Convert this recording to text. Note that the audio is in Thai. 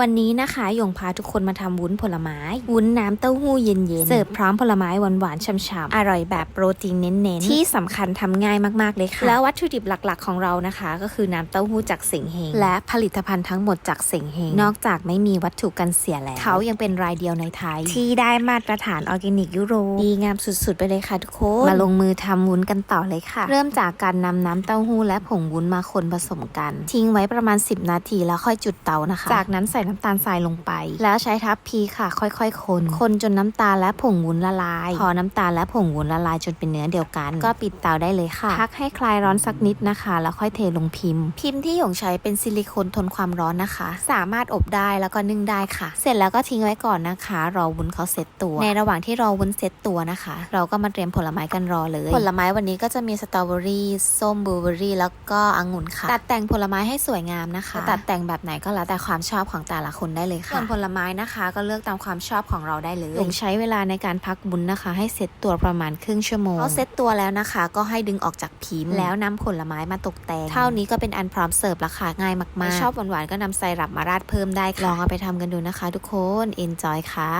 วันนี้นะคะหยงพาทุกคนมาทำวุ้นผลไม้ วุ้นน้ำเต้าหู้เย็นๆ เสิร์ฟพร้อมผลไม้หวานๆช่ำๆ อร่อยแบบโปรตีนเน้นๆ ที่สำคัญทำง่ายมากๆเลยค่ะ แล้ววัตถุดิบหลักๆของเรานะคะ ก็คือน้ำเต้าหู้จากเสงเฮง และผลิตภัณฑ์ทั้งหมดจากเสงเฮง นอกจากไม่มีวัตถุกันเสียแล้ว เขายังเป็นรายเดียวในไทย ที่ได้มาตรฐานออร์แกนิกยุโรปดีงามสุดๆ ไปเลยค่ะทุกคนมาลงมือทำวุ้นกันต่อเลยค่ะ เริ่มจากการนำน้ำเต้าหู้และผงวุ้นมาคนผสมกัน ทิ้งไว้ประมาณ 10 นาทีแล้วค่อยจุดเตานะคะ จากนั้นส่น้ำตาลทรายลงไป แล้วใช้ทัพพีค่ะ ค่อยๆ คน คนจนน้ำตาลและผงวุ้นละลาย พอน้ำตาลและผงวุ้นละลายจนเป็นเนื้อเดียวกัน ก็ปิดเตาได้เลยค่ะ พักให้คลายร้อนสักนิดนะคะ แล้วค่อยเทลงพิมพ์ พิมพ์ที่หยงใช้เป็นซิลิโคนทนความร้อนนะคะ สามารถอบได้แล้วก็นึ่งได้ค่ะ เสร็จแล้วก็ทิ้งไว้ก่อนนะคะ รอวุ้นเขาเซตตัว ในระหว่างที่รอวุ้นเซตตัวนะคะ เราก็มาเตรียมผลไม้กันรอเลย ผลไม้วันนี้ก็จะมีสตรอเบอรี่ส้มบลูเบอรี่แล้วก็องุ่นค่ะ ตัดแต่งผลไม้ให้สวยงามนะคะ ตัดแต่งแบบไหนก็แล้วแต่ความชอบของแต่ละคนได้เลยค่ะส่วนผลไม้นะคะ ก็เลือกตามความชอบของเราได้เลยหยงใช้เวลาในการพักบุญนะคะ ให้เซตตัวประมาณครึ่งชั่วโมงพอเซตตัวแล้วนะคะ ก็ให้ดึงออกจากพิมพ์แล้วนำผลไม้มาตกแต่งเท่านี้ก็เป็นอันพร้อมเสิร์ฟล้วค่ะง่ายมากๆชอบหวานๆก็นำไซรัปมาราดเพิ่มได้ลองเอาไปทำกันดูนะคะ ทุกคน enjoy ค่ะ